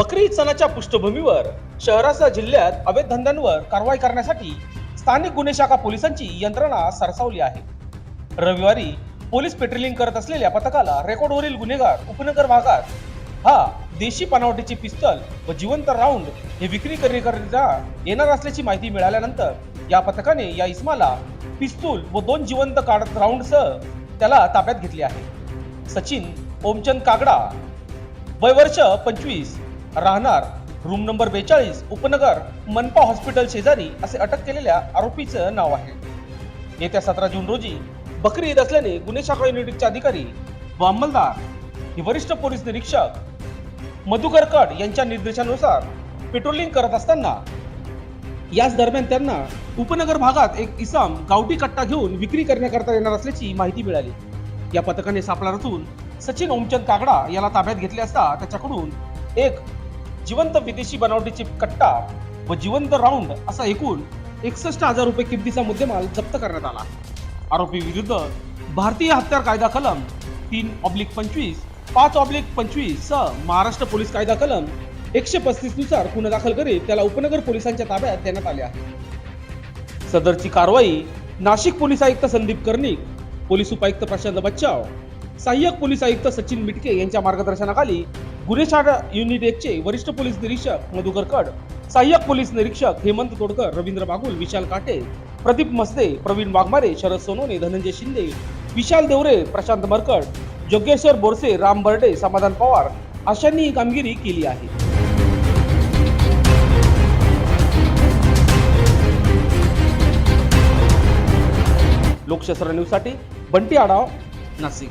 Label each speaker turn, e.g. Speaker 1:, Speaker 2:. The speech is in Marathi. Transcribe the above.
Speaker 1: बकरी ईद सणाच्या पृष्ठभूमीवर शहरासह जिल्ह्यात अवैध धंद्यांवर कारवाई करण्यासाठी स्थानिक गुन्हे शाखा पोलिसांची यंत्रणा सरसावली आहे. रविवारी पोलीस पेट्रोलिंग करत असलेल्या पथकाला रेकॉर्डवरील गुन्हेगार उपनगर भागात हा देशी बनावटीची पिस्तल व जिवंत राऊंड हे विक्री करण्याकरिता येणार असल्याची माहिती मिळाल्यानंतर या पथकाने या इस्माला पिस्तूल व दोन जिवंत काढत राऊंडसह त्याला ताब्यात घेतले आहे. सचिन ओमचंद कागडा वय वर्ष पंचवीस राहणार. रूम नंबर बेचाळीस उपनगर मनपा हॉस्पिटल शेजारी असे अटक केलेल्या आरोपीचं नाव आहे. येत्या सतरा जून रोजी बकरी ईद असल्याने गुन्हे शाखा युनिटचे अधिकारी व अंमलदार हे वरिष्ठ पोलीस निरीक्षक मधुकर कड यांच्या निर्देशानुसार पेट्रोलिंग करत असताना याच दरम्यान त्यांना उपनगर भागात एक इसाम गावठी कट्टा घेऊन विक्री करण्याकरता येणार असल्याची माहिती मिळाली. या पथकाने सापळा रचून सचिन ओमचंद कागडा याला ताब्यात घेतले असता त्याच्याकडून एक जिवंत विदेशी बनावटीची कट्टा व जिवंत राऊंड असा एकूण एकसष्ट हजार रुपये किमतीचा मुद्देमाल जप्त करण्यात आला. आरोपी विरुद्ध भारतीय हत्यार कायदा कलम तीन ऑब्लिक पंचवीस पाच ऑब्लिक पंचवीस सह महाराष्ट्र पोलीस कायदा कलम एकशे पस्तीसनुसार गुन्हा दाखल करीत त्याला उपनगर पोलिसांच्या ताब्यात देण्यात आले आहे. सदरची कारवाई नाशिक पोलीस आयुक्त संदीप कर्णिक पोलीस उपायुक्त प्रशांत बच्चाव सहाय्यक पोलीस आयुक्त सचिन मिटके यांच्या मार्गदर्शनाखाली गुन्हे शाखा युनिट एकचे वरिष्ठ पोलीस निरीक्षक मधुकर कड सहाय्यक पोलीस निरीक्षक हेमंत तोडकर रवींद्र बागुल विशाल काटे प्रदीप मस्ते प्रवीण वाघमारे शरद सोनोने धनंजय शिंदे विशाल देवरे प्रशांत मरकड जोगेश्वर बोरसे राम बर्डे समाधान पवार अशांनी ही कामगिरी केली आहे. लोकशास्त्र न्यूजसाठी बंटी आढाव नाशिक.